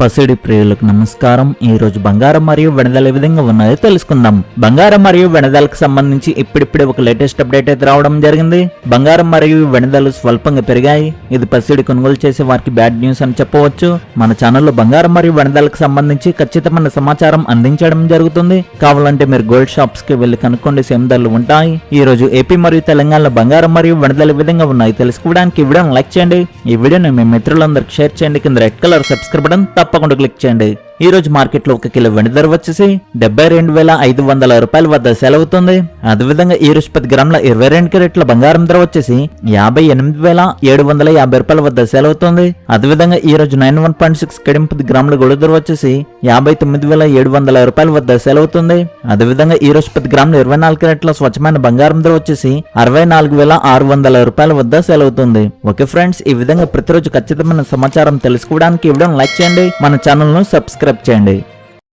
పసిడి ప్రియులకు నమస్కారం. ఈ రోజు బంగారం మరియు వెనదల ఏ విధంగా ఉన్నాయో తెలుసుకుందాం. బంగారం మరియు వెనదలకు సంబంధించి ఇప్పుడిప్పుడే ఒక లేటెస్ట్ అప్డేట్ అయితే రావడం జరిగింది. బంగారం మరియు వెనదలు స్వల్పంగా పెరిగాయి. ఇది పసిడి కొనుగోలు చేసే వారికి బ్యాడ్ న్యూస్ అని చెప్పవచ్చు. మన ఛానల్లో బంగారం మరియు వెనదలకు సంబంధించి ఖచ్చితమైన సమాచారం అందించడం జరుగుతుంది. కావాలంటే మీరు గోల్డ్ షాప్స్కి వెళ్ళి కనుక్కోండి. సేమ్ ధరలు ఉంటాయి. ఈ రోజు ఏపీ మరియు తెలంగాణలో బంగారం మరియు వెనదలు ఏ విధంగా ఉన్నాయి తెలుసుకోవడానికి ఈ వీడియోని లైక్ చేయండి. ఈ వీడియోని మీ మిత్రులందరికి షేర్ చేయండి. కింద రెడ్ కలర్ సబ్స్క్రైబ్ బటన్ తప్పకుండా క్లిక్ చేయండి. ఈ రోజు మార్కెట్లో ఒక కిలో వెండి ధర వచ్చేసి డెబ్బై రెండు వేల ఐదు వందల రూపాయల వద్ద సెలవుతుంది. అదేవిధంగా ఈ రోజు పది గ్రాముల ఇరవై రెండు కెరెట్ల బంగారం ధర వచ్చేసి యాభై ఎనిమిది వేల ఏడు వందల యాభై రూపాయల వద్ద సెలవుతుంది. అదేవిధంగా ఈ రోజు నైన్ వన్ పాయింట్ సిక్స్ పది గ్రాముల గొడవ ధర వచ్చేసి యాభై తొమ్మిది వేల ఏడు వందల రూపాయల వద్ద సెలవుతుంది. అదేవిధంగా ఈ రోజు పది గ్రాముల ఇరవై నాలుగు కెరెట్ల స్వచ్ఛమైన బంగారం ధర వచ్చేసి అరవై నాలుగు వేల ఆరు వందల రూపాయల వద్ద సెలవుతుంది. ఓకే ఫ్రెండ్స్ ఈ విధంగా ప్రతిరోజు ఖచ్చితమైన సమాచారం తెలుసుకోవడానికి ఇవ్వడం లైక్ చేయండి. మన ఛానల్ను సబ్స్క్రైబ్ చేయండి.